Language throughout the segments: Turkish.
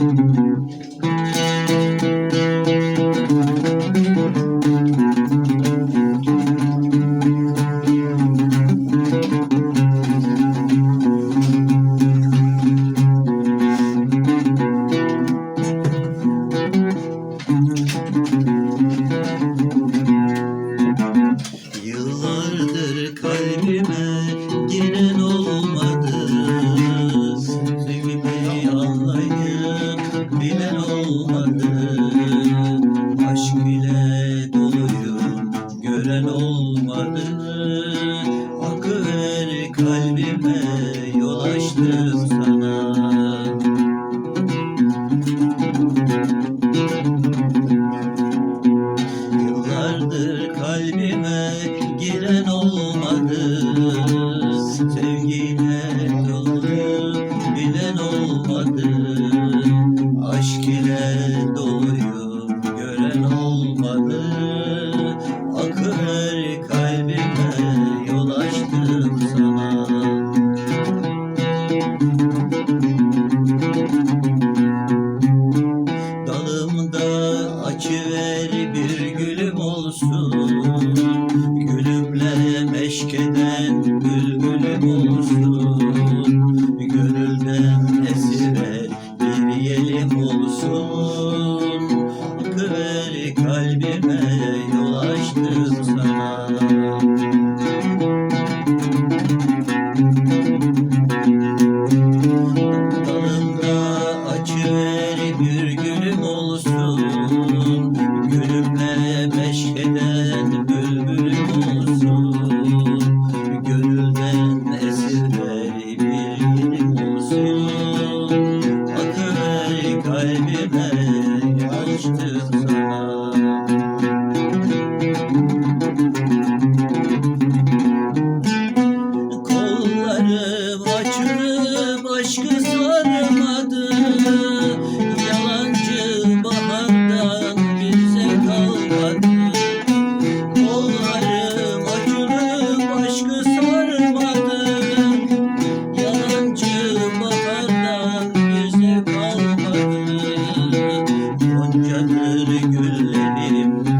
thank mm -hmm. you gören olmadı. Hakkı ver kalbime yol açtı. Gülümle meşkeden bülbülü bulsun Gönülden esire bir yelim olsun. güllerim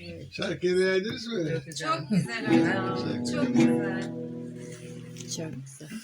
Evet. Şarkıyı beğendiniz mi? Çok güzel hocam. Çok güzel. Çok güzel.